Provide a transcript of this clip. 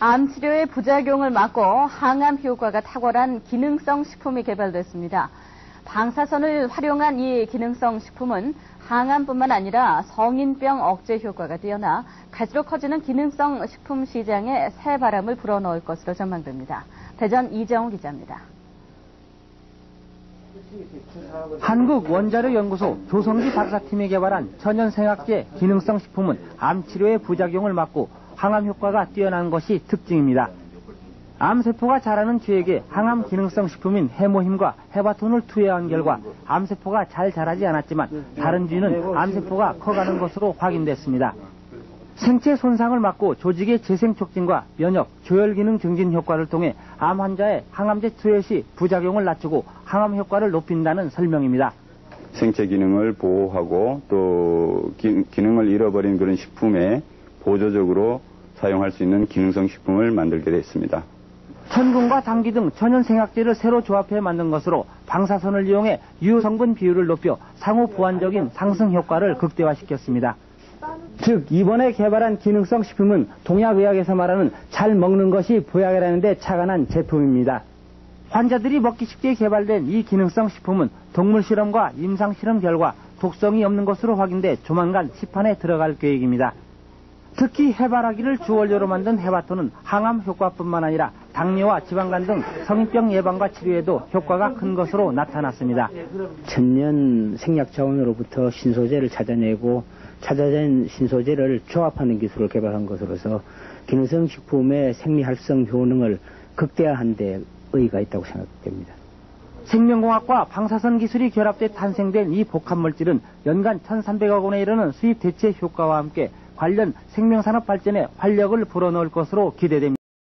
암 치료의 부작용을 막고 항암 효과가 탁월한 기능성 식품이 개발됐습니다. 방사선을 활용한 이 기능성 식품은 항암뿐만 아니라 성인병 억제 효과가 뛰어나 갈수록 커지는 기능성 식품 시장에 새 바람을 불어넣을 것으로 전망됩니다. 대전 이정우 기자입니다. 한국원자력연구소 조성기 박사팀이 개발한 천연생학제 기능성 식품은 암 치료의 부작용을 막고 항암 효과가 뛰어난 것이 특징입니다. 암세포가 자라는 쥐에게 항암 기능성 식품인 해모힘과 헤바톤을 투여한 결과 암세포가 잘 자라지 않았지만 다른 쥐는 암세포가 커가는 것으로 확인됐습니다. 생체 손상을 막고 조직의 재생 촉진과 면역, 조혈 기능 증진 효과를 통해 암 환자의 항암제 투여 시 부작용을 낮추고 항암 효과를 높인다는 설명입니다. 생체 기능을 보호하고 또 기, 능을 잃어버린 그런 식품에 보조적으로 사용할 수 있는 기능성 식품을 만들게 됐습니다. 천근과 당귀 등 천연 생학제를 새로 조합해 만든 것으로 방사선을 이용해 유효 성분 비율을 높여 상호 보완적인 상승 효과를 극대화시켰습니다. 즉 이번에 개발한 기능성 식품은 동약의학에서 말하는 잘 먹는 것이 보약이라는 데 착안한 제품입니다. 환자들이 먹기 쉽게 개발된 이 기능성 식품은 동물 실험과 임상 실험 결과 독성이 없는 것으로 확인돼 조만간 시판에 들어갈 계획입니다. 특히 해바라기를 주원료로 만든 해바토는 항암 효과뿐만 아니라 당뇨와 지방간 등 성인병 예방과 치료에도 효과가 큰 것으로 나타났습니다. 천년 생약 자원으로부터 신소재를 찾아내고 찾아낸 신소재를 조합하는 기술을 개발한 것으로서 기능성 식품의 생리활성 효능을 극대화한 데 의의가 있다고 생각됩니다. 생명공학과 방사선 기술이 결합돼 탄생된 이 복합물질은 연간 1,300억 원에 이르는 수입 대체 효과와 함께 관련 생명산업 발전에 활력을 불어넣을 것으로 기대됩니다.